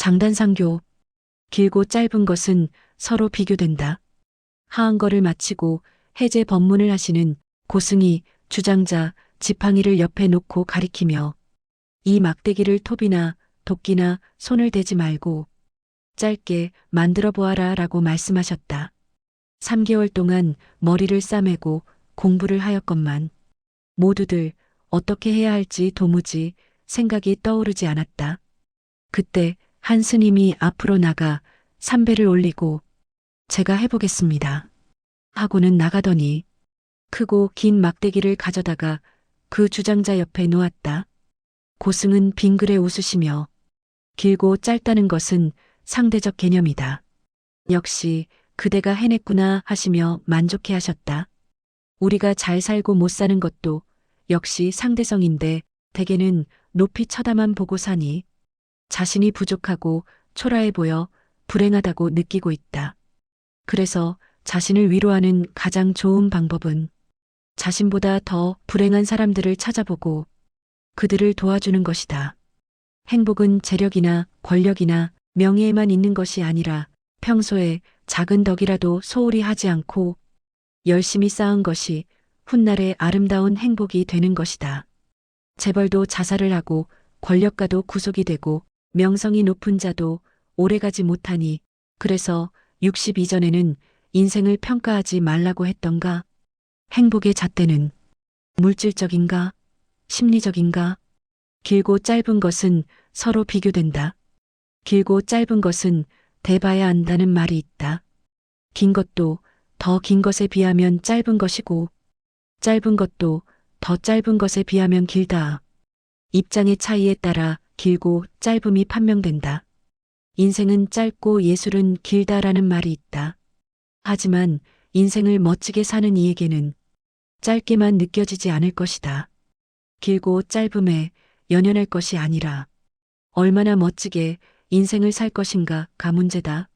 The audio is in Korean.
장단상교. 길고 짧은 것은 서로 비교된다. 하한거를 마치고 해제 법문을 하시는 고승이 주장자 지팡이를 옆에 놓고 가리키며 이 막대기를 톱이나 도끼나 손을 대지 말고 짧게 만들어 보아라 라고 말씀하셨다. 3개월 동안 머리를 싸매고 공부를 하였건만 모두들 어떻게 해야 할지 도무지 생각이 떠오르지 않았다. 그때 한 스님이 앞으로 나가 삼배를 올리고 제가 해보겠습니다. 하고는 나가더니 크고 긴 막대기를 가져다가 그 주장자 옆에 놓았다. 고승은 빙그레 웃으시며 길고 짧다는 것은 상대적 개념이다. 역시 그대가 해냈구나 하시며 만족해 하셨다. 우리가 잘 살고 못 사는 것도 역시 상대성인데 대개는 높이 쳐다만 보고 사니 자신이 부족하고 초라해 보여 불행하다고 느끼고 있다. 그래서 자신을 위로하는 가장 좋은 방법은 자신보다 더 불행한 사람들을 찾아보고 그들을 도와주는 것이다. 행복은 재력이나 권력이나 명예에만 있는 것이 아니라 평소에 작은 덕이라도 소홀히 하지 않고 열심히 쌓은 것이 훗날의 아름다운 행복이 되는 것이다. 재벌도 자살을 하고 권력가도 구속이 되고 명성이 높은 자도 오래가지 못하니 그래서 60 이전에는 인생을 평가하지 말라고 했던가? 행복의 잣대는 물질적인가? 심리적인가? 길고 짧은 것은 서로 비교된다. 길고 짧은 것은 대봐야 안다는 말이 있다. 긴 것도 더 긴 것에 비하면 짧은 것이고, 짧은 것도 더 짧은 것에 비하면 길다. 입장의 차이에 따라 길고 짧음이 판명된다. 인생은 짧고 예술은 길다라는 말이 있다. 하지만 인생을 멋지게 사는 이에게는 짧게만 느껴지지 않을 것이다. 길고 짧음에 연연할 것이 아니라 얼마나 멋지게 인생을 살 것인가가 문제다.